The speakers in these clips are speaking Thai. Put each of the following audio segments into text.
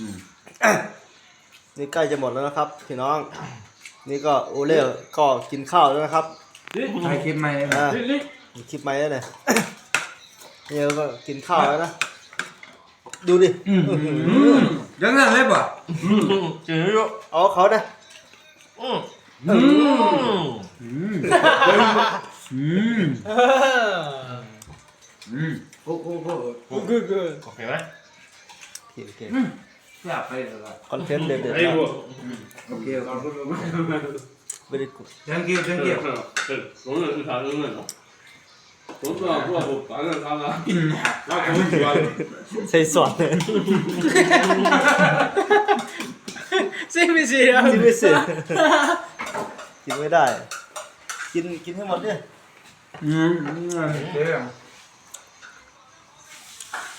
อืมนี่ใกล้จะหมดแล้วนะครับพี่น้อง นี่ก็โอเล่ก็กินข้าวแล้วนะครับใครคิดไหมอ่ามีคลิปไหมแล้วเนี่ยเนี่ยก็กินข้าวแล้วนะ ดูดิอืมยังนั่นเลยป่ะจืดอยู่เอาเขานะอืมอืมอืมอืมอืมโอ้โหโอ้โหโอเคไหมโอเคโอเค อืมอยากไปเลย คอนเทนต์เด็ดๆนะ โอเคโอเค ไม่ได้กุด thank you thank you 对，容忍是啥容忍呢？总知道做不烦着他了， กิน 那可不喜欢。 ใส่สอนเลย ซิมิซิอ่ะ กินไม่เสร็จ กินไม่ได้ กินกินให้หมดเนี่ย อืมอืมเดี๋ยว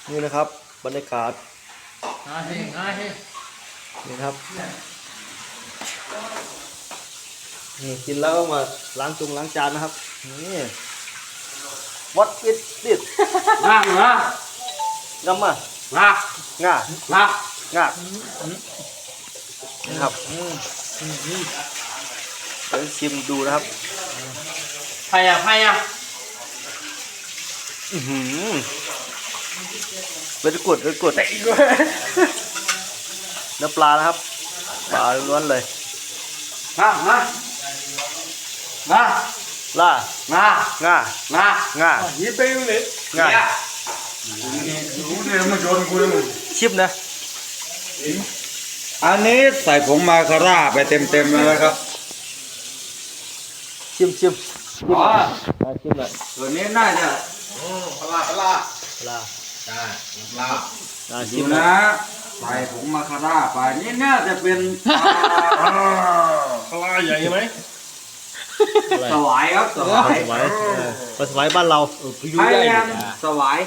นี่นะครับ บรรยากาศ ง่ายง่ายนี่ครับ นี่กินแล้วมาล้างจุงล้างจานนะครับ นี่วัดอิดดิดง่ายง่างำมาง่าง่าง่างายนะครับเดี๋ยวชิมดูนะครับไผ่อะไผ่อะอือหือ เวทกดเวทกดเตะอีกเนื้อปลานะครับ ปลาล้วนเลยงางางาล่างางางางายี่เป้งเลยงาดูดิมันโยนกูเลยมึงชิบนะ อันนี้ใส่ผงมาคาร่าไปเต็มเต็มเลยนะครับ ชิมชิมชิมหน่อยชิมหน่อยตัวนี้น่าจะปลาปลาปลา ได้รับดูนะไปผงมาคาราไปนี่น่าจะเป็นปลาปาใหญ่ไหมสวายครับสวายสวายเปลาสวายบ้านเราเออพยุได้สวาย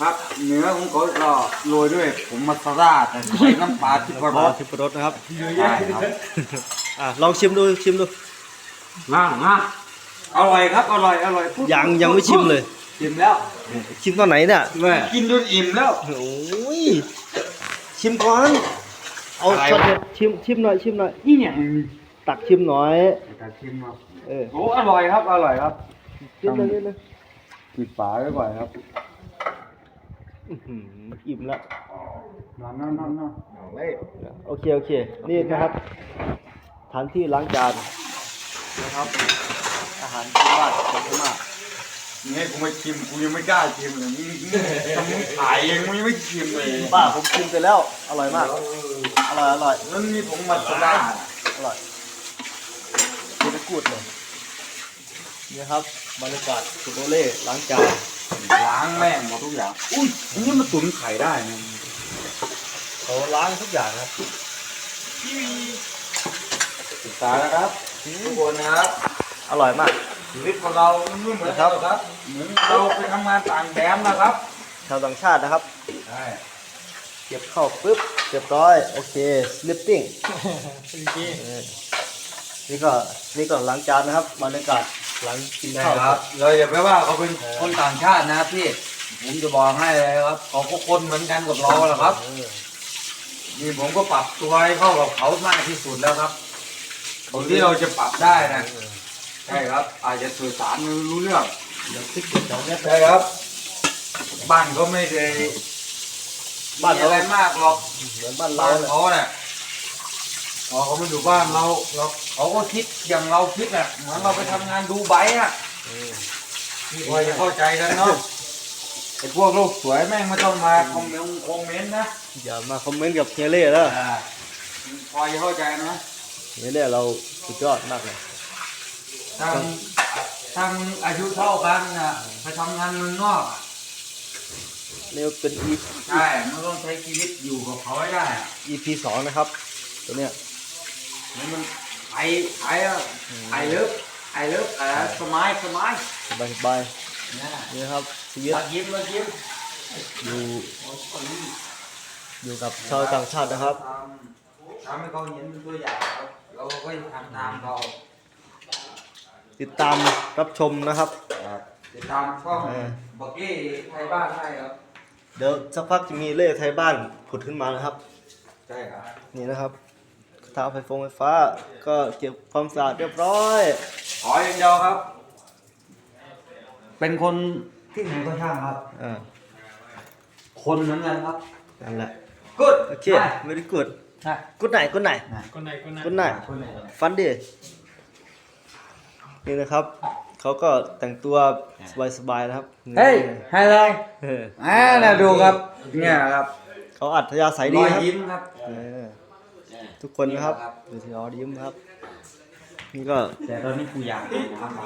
ครับเนื้อของเขาก็โรยด้วยผงมาซาร่าแต่ใส่น้ำปลาที่ปลาร้อทิพรสนะครับ ใช่ครับลองชิมดูชิมดู ง่าง่าอร่อยครับอร่อยอร่อยยังยังไม่ชิมเลย ชิมแล้ว ชิมตอนไหนเนี่ยกินจนอิ่มแล้วโอ้ยชิมก่อนเอาอะไรช็อตวะเด็ดชิมชิมหน่อยชิมหน่อยนี่เนี่ยตักชิมหน่อยแต่ชิมเนาะเออโอ้อร่อยครับอร่อยครับชิมเลยนิดนึงปิดฝาไว้ก่อนครับอื้อหืออิ่มแล้วนั่นนั่นนั่นนั่นโอเคโอเค นี่นะครับฐานที่ล้างจานนะครับ อาหารพื้นบ้านของพม่า นี่กูไม่ชิมกูยังไม่กล้าชิมเลยมึงทำมึงถ่ายเองมึงยังไม่ชิมเลยป้าผมชิมไปแล้ว อร่อยมาก อร่อยอร่อยแล้วมีผงมาคาร่าอร่อยเด็ดกูดเลยนี่ครับบรรยากาศสุโรเล่ล้างจานล้างแม่งหมดทุกอย่าง อุ้ยอันนี้มันตุ๋นไข่ได้นะเขาล้างทุกอย่างครับศึกษานะครับทุกคนนะครับ อร่อยมาก ชีวิตของเราไม่เหมือนกันหรอกครับเหมือนเราไปทำงานต่างแดนนะครับ ชาวต่างชาตินะครับ ใช่เก็บเข้าปุ๊บเรียบร้อย โอเค slipping เออนี่ก็นี่ก็ล้างจานนะครับบรรยากาศหลังกินใช่ข้าวครับเราอย่าไปว่าเขาเป็นคนต่างชาตินะครับพี่ผมจะบอกให้เลยครับเขาก็คนเหมือนกันกับเราแหละครับเออนี่ผมก็ปรับตัวให้เข้ากับเขามากที่สุดแล้วครับคนที่เราจะปรับได้นะ ใช่ครับ อาจจะสื่อสารไม่รู้เรื่องเดี๋ยวพริกเด็ดของเนี้ยใช่ครับ บ้านเขาไม่ได้บ้านมีเขาอะไรมากหรอกเหมือนบ้านเราบ้านเนี่ยเขาเนี่ยพอเขามาอยู่บ้านเราเราเขาก็คิดอย่างเราคิดอะเหมือนเราไปทำงานดูไบอะเออพอจะเข้าใจกันเนาะไอ้พวกลูกสวยแม่งไม่ต้องมาคอมเมนต์คอมเมนต์นะอย่ามาคอมเมนต์กับเฮียเล่แล้วอ่าพอจะเข้าใจนะเฮียเล่เราสุดยอดมากเลย ทางทางอายุเท่ากันนะไปทำงานเมืองนอกอะนี่เป็น E ใช่มันต้องใช้ชีวิตอยู่กับเขาให้ได้อะ EP สองนะครับ ตัวเนี้ย นี่มันไอไออะไอเลิฟไอเลิฟอะไรสมัยสมัยสบายสบายนะนี่นะครับชีวิตมายิ้มมายิ้มอยู่อยู่กับชาวต่างชาตินะครับ ทำทำให้เขาเห็นเป็นตัวอย่างครับเราก็ทำตามเขา ติดตามรับชมนะครับครับติดตามช่องเออบักกี้ไทยบ้านได้ครับ เดี๋ยวสักพักจะมีเล่ไทยบ้านผุดขึ้นมานะครับ ใช่ครับ นี่นะครับกระทะไฟฟงไฟฟ้า ก็เก็บความสะอาดเรียบร้อย ขออย่างเดียวครับ เป็นคนที่ไหนก็ช่างครับ อ่า คนเหมือนกันครับ นั่นแหละ กุดโอเคไม่ได้กดกดไหนกดไหน คนไหนคนไหนกดไหน ฟันดิ นี่นะครับ เขาก็แต่งตัวสบายๆนะครับเฮ้ยให้เลยเอออ่าน่ะดูครับ เนี่ยครับเขาอัธยาศัยรดีอยครับยิ้มครับเออทุกคนนะครับครับดูที่รอยยิ้มนะครับ นี่ก็แต่ตอนนี้กูอยากกินน้ำค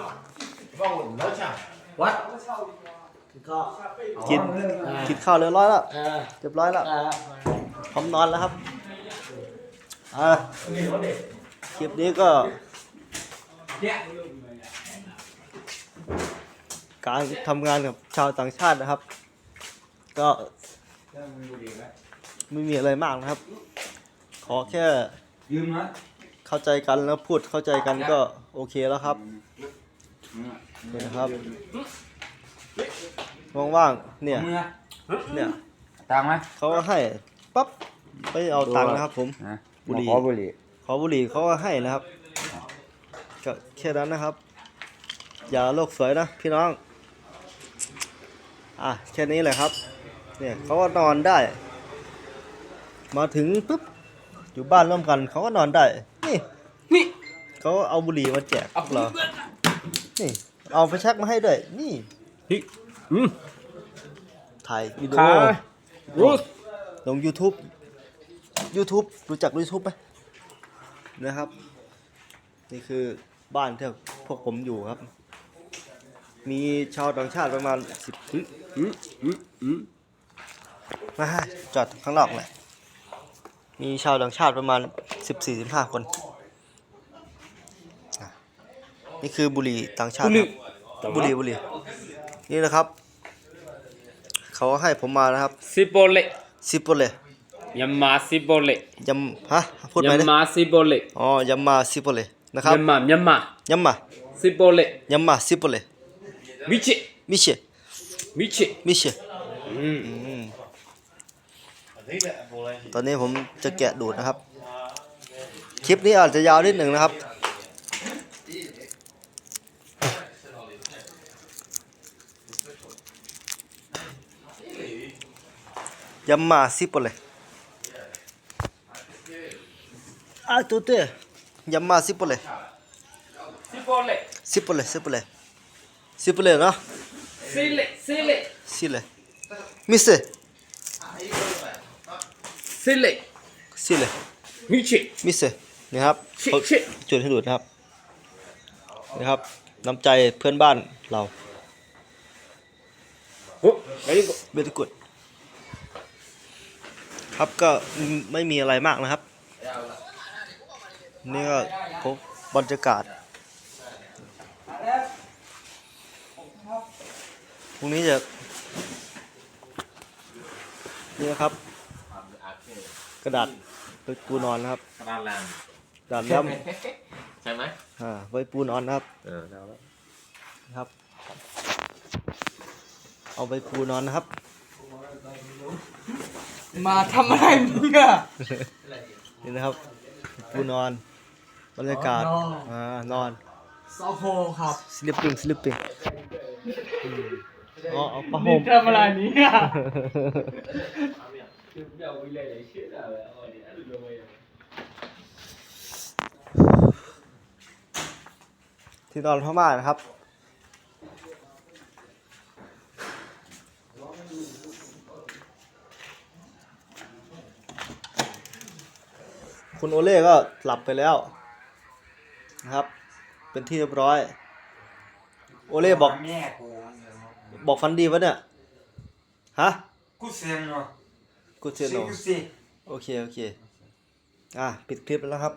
รับวัดกินกินข้าวเรียบร้อยแล้วเออเรียบร้อยแล้วเออพร้อมนอนแล้วครับอ่าคลิปนี้ก็ การทำงานกับชาวต่างชาตินะครับ ก็ไม่มีอะไรมากนะครับ ขอแค่ยืมนะเข้าใจกันแล้วพูดเข้าใจกันก็โอเคแล้วครับนี่นะครับว่างๆเนี่ยมือเนี่ยตังค์ไหมเขาก็ให้ปั๊บไม่เอาตังค์นะครับผมนะบุหรี่ขอบุหรี่ขอบุหรี่เขาก็ให้นะครับก็แค่นั้นนะครับ อย่าโลกสวยนะพี่น้อง อะแค่นี้แหละครับ เนี่ยเขาก็นอนได้ มาถึงปุ๊บอยู่บ้านร่วมกันเขาก็นอนได้ นี่นี่เขาเอาบุหรี่มาแจกพวกเรา นี่ เอาไปชักมาให้ด้วย นี่อืมถ่ายวิดีขาโอรูสลง YouTube YouTube รู้จัก YouTube ไหมนะครับ นี่คือบ้านที่พวกผมอยู่ครับ มีชาวต่างชาติประมาณสิบมาจอดข้างนอกแหละมีชาวต่างชาติประมาณสิบสี่สิบห้าคนอะนี่คือบุหรี่ต่างชาติครับบุหรี่บุหรี่นี่นะครับ เขาให้ผมมานะครับซิโบเละซิปโปเลยำมาซิโบเละยำฮะพูดไปเลยยำมาซิโบเละอ๋อยำมาซิปโปเลนะครับยำมายำมายำมาซิโบเละยำมาซิปโปเล วิชิมิเชวิชิมิเชอืมอืมตอนนี้ผมจะแกะดูดนะครับ คลิปนี้อาจจะยาวนิดหนึ่งนะครับ ยำมาซิปโปเลอะตัวเต้ยำมาซิปโปเลซิโบเละซิปโปเลซิปโปเลซิปโปเลเนาะซิเละซิเละสิเลย มิสเซซิเละสิเลยวิชิ มิสเซนี่ครับชิเขาชิ จุดให้ดูดนะครับนี่ครับ น้ำใจเพื่อนบ้านเราโอ้ไปดิเบตกุดครับก็ไม่มีอะไรมากนะครับ นี่ก็พบบรรยากาศ รุ่งนี้จะนี่นะครับ กระดาษไปปูนอนนะครับกระดานแรงกระดาษย้ใช่ไหมำอ่าไว้ปูนอนนะครับเออแล้วนะครับ เอาไปปูนอนนะครับ มาทำอะไรมึงอะนี่นะครับ ปูนอนบรรยากาศอ่านอนซอโฮครับ sleeping sleeping อืม อ๋อเอาผ้าห่มทำอะไรนี้อะที่นอนพม่านะครับ คุณโอเล่ก็หลับไปแล้วนะครับ เป็นที่เรียบร้อย โอเล่บอก แม่กู บอกฟันดีวะเนี่ย ฮะ กูเซียนเนาะกูเซโนกูซีโอเค โอเค อะ ปิดคลิปแล้วครับ